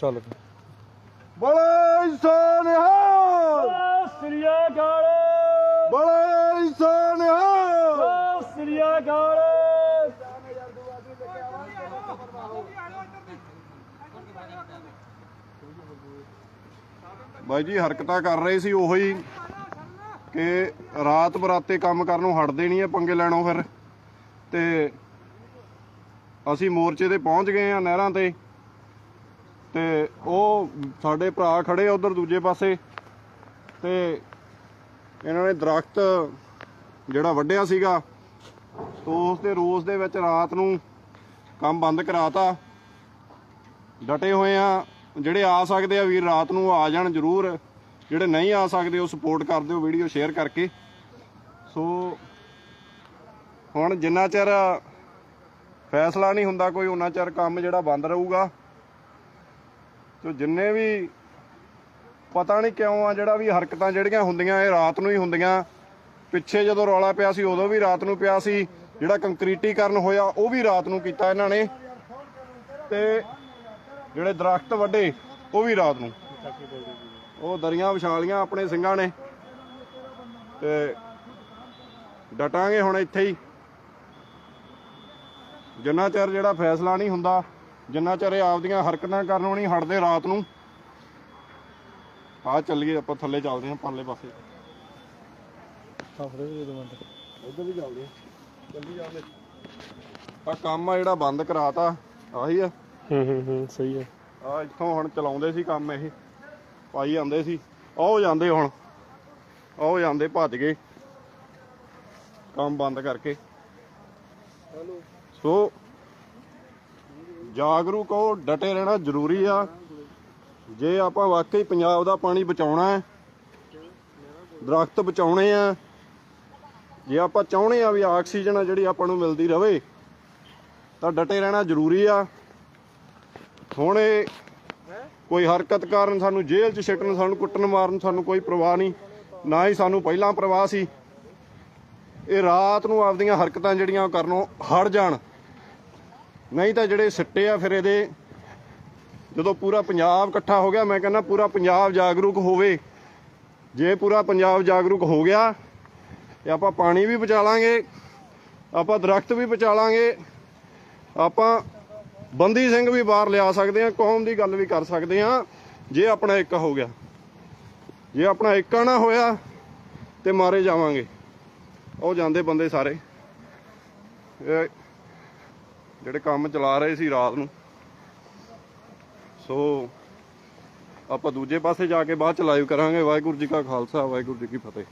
ਚੱਲ ਬੜੇ ਸ੍ਰੀਆ ਗਾਲ ਸ੍ਰੀਆ ਗਾਲ ਬਾਈ ਜੀ ਹਰਕਤਾਂ ਕਰ ਰਹੇ ਸੀ ਉਹੋ ਹੀ ਕਿ ਰਾਤ ਬਰਾਤੇ ਕੰਮ ਕਰਨੋਂ ਹਟਦੇ ਨਹੀਂ ਆ ਪੰਗੇ ਲੈਣੋਂ ਫਿਰ। ਤੇ ਅਸੀਂ ਮੋਰਚੇ ਤੇ ਪਹੁੰਚ ਗਏ ਆ ਨਹਿਰਾਂ ਤੇ। ਤੇ ਉਹ ਸਾਡੇ ਭਰਾ ਖੜੇ ਆ ਉਧਰ ਦੂਜੇ ਪਾਸੇ। ਤੇ ਇਹਨਾਂ ਨੇ ਦਰਖਤ ਜਿਹੜਾ ਵੱਢਿਆ ਸੀਗਾ, ਤੋਂ ਉਸ ਦੇ ਰੋਸ ਦੇ ਵਿੱਚ ਰਾਤ ਨੂੰ ਕੰਮ ਬੰਦ ਕਰਾਤਾ। ਡਟੇ ਹੋਏ ਆ। ਜਿਹੜੇ ਆ ਸਕਦੇ ਆ ਵੀਰ, ਰਾਤ ਨੂੰ ਆ ਜਾਣ ਜਰੂਰ। ਜਿਹੜੇ ਨਹੀਂ ਆ ਸਕਦੇ, ਉਹ ਸਪੋਰਟ ਕਰ ਦਿਓ ਵੀਡੀਓ ਸ਼ੇਅਰ ਕਰਕੇ। ਸੋ ਹੁਣ ਜਿੰਨਾ ਚਿਰ ਫੈਸਲਾ ਨਹੀਂ ਹੁੰਦਾ, ਕੋਈ ਉਹਨਾਂ ਚਿਰ ਕੰਮ ਜਿਹੜਾ ਬੰਦ ਰਹੂਗਾ। ਸੋ ਜਿੰਨੇ ਵੀ ਪਤਾ ਨਹੀਂ ਕਿਉਂ ਆ ਜਿਹੜਾ ਵੀ ਹਰਕਤਾਂ ਜਿਹੜੀਆਂ ਹੁੰਦੀਆਂ, ਇਹ ਰਾਤ ਨੂੰ ਹੀ ਹੁੰਦੀਆਂ। ਪਿੱਛੇ ਜਦੋਂ ਰੌਲਾ ਪਿਆ ਸੀ, ਉਦੋਂ ਵੀ ਰਾਤ ਨੂੰ ਪਿਆ ਸੀ। ਜਿਹੜਾ ਕੰਕਰੀਟੀਕਰਨ ਹੋਇਆ, ਉਹ ਵੀ ਰਾਤ ਨੂੰ ਕੀਤਾ ਇਹਨਾਂ ਨੇ। ਤੇ ਜਿਹੜੇ ਦਰਖਤ ਵੱਡੇ, ਉਹ ਵੀ ਰਾਤ ਨੂੰ। ਉਹ ਦਰੀਆਂ ਵਿਛਾਲੀਆਂ ਆਪਣੇ ਸਿੰਘਾਂ ਨੇ। ਤੇ ਡਟਾਂਗੇ ਹੁਣ ਇੱਥੇ ਹੀ। ਜਿੰਨਾ ਚਿਰ ਜਿਹੜਾ ਫੈਸਲਾ ਨਹੀਂ ਹੁੰਦਾ ਜਿੰਨਾ ਚਿਰ ਇਹ ਆਪਦੀਆਂ ਹਰਕਤਾਂ ਕਰਨੋਂ ਨਹੀਂ ਹਟਦੇ ਰਾਤ ਨੂੰ ਆ ਚੱਲੀਏ ਆਪਾਂ ਥੱਲੇ ਚੱਲਦੇ ਹਾਂ ਪਰਲੇ ਪਾਸੇ। ਆਫਰੇ ਵੀ ਦੇ ਮਿੰਟ। ਉਧਰ ਵੀ ਚੱਲਦੇ ਹਾਂ। ਜਾਂਦੇ। ਆ ਕੰਮ ਆ ਜਿਹੜਾ ਬੰਦ ਕਰਾਤਾ ਆਹੀ ਆ। ਹੂੰ ਹੂੰ ਹੂੰ ਸਹੀ ਹੈ ਆ ਇੱਥੋਂ ਹੁਣ ਚਲਾਉਂਦੇ ਸੀ ਕੰਮ ਇਹ। ਪਾਈ ਜਾਂਦੇ ਸੀ। ਆਓ ਜਾਂਦੇ ਹੁਣ। ਆਓ ਜਾਂਦੇ ਭੱਜ ਗਏ। ਕੰਮ ਬੰਦ ਕਰਕੇ। ਸੋ ਜਾਗਰੂਕ ਹੋ, ਡਟੇ ਰਹਿਣਾ ਜ਼ਰੂਰੀ ਆ। ਜੇ ਆਪਾਂ ਵਾਕਈ ਪੰਜਾਬ ਦਾ ਪਾਣੀ ਬਚਾਉਣਾ ਹੈ, ਦਰਖਤ ਬਚਾਉਣੇ ਆ, ਜੇ ਆਪਾਂ ਚਾਹੁੰਦੇ ਆ ਵੀ ਆਕਸੀਜਨ ਆ ਜਿਹੜੀ ਆਪਾਂ ਨੂੰ ਮਿਲਦੀ ਰਵੇ, ਤਾਂ ਡਟੇ ਰਹਿਣਾ ਜ਼ਰੂਰੀ ਆ। ਹੁਣ ਇਹ ਕੋਈ ਹਰਕਤ ਕਾਰਨ ਸਾਨੂੰ ਜੇਲ੍ਹ 'ਚ ਛੱਟਣ ਸਾਨੂੰ ਕੁੱਟਣ, ਮਾਰਨ, ਸਾਨੂੰ ਕੋਈ ਪਰਵਾਹ ਨਹੀਂ, ਨਾ ਹੀ ਸਾਨੂੰ ਪਹਿਲਾਂ ਪਰਵਾਹ ਸੀ। ਇਹ ਰਾਤ ਨੂੰ ਆਪਦੀਆਂ ਹਰਕਤਾਂ ਜਿਹੜੀਆਂ ਉਹ ਕਰਨੋਂ ਹਟ ਜਾਣ। ਨਹੀਂ ਤਾਂ ਜਿਹੜੇ ਸਿੱਟੇ ਆ ਫਿਰ ਇਹਦੇ, ਜਦੋਂ ਪੂਰਾ ਪੰਜਾਬ ਇਕੱਠਾ ਹੋ ਗਿਆ, ਮੈਂ ਕਹਿੰਦਾ ਪੂਰਾ ਪੰਜਾਬ ਜਾਗਰੂਕ ਹੋਵੇ। ਜੇ ਪੂਰਾ ਪੰਜਾਬ ਜਾਗਰੂਕ ਹੋ ਗਿਆ, ਤੇ ਆਪਾਂ ਪਾਣੀ ਵੀ ਬਚਾ ਲਾਂਗੇ, ਆਪਾਂ ਦਰਖਤ ਵੀ ਬਚਾ ਲਾਂਗੇ, ਆਪਾਂ ਬੰਦੀ ਸਿੰਘ ਵੀ ਬਾਹਰ ਲਿਆ ਸਕਦੇ ਆ, ਕੌਮ ਦੀ ਗੱਲ ਵੀ ਕਰ ਸਕਦੇ ਆ, ਜੇ ਆਪਣਾ ਇੱਕ ਹੋ ਗਿਆ। ਜੇ ਆਪਣਾ ਇੱਕਾ ਨਾ ਹੋਇਆ, ਤੇ ਮਾਰੇ ਜਾਵਾਂਗੇ। ਉਹ ਜਾਂਦੇ ਬੰਦੇ ਸਾਰੇ। ਜਿਹੜੇ ਕੰਮ ਚਲਾ ਰਹੇ ਸੀ ਰਾਤ ਨੂੰ। ਸੋ ਆਪਾਂ ਦੂਜੇ ਪਾਸੇ ਜਾ ਕੇ ਬਾਅਦ ਚ ਲਾਈਵ ਕਰਾਂਗੇ। ਵਾਹਿਗੁਰੂ ਜੀ ਕਾ ਖਾਲਸਾ, ਵਾਹਿਗੁਰੂ ਜੀ ਕੀ ਫਤਿਹ।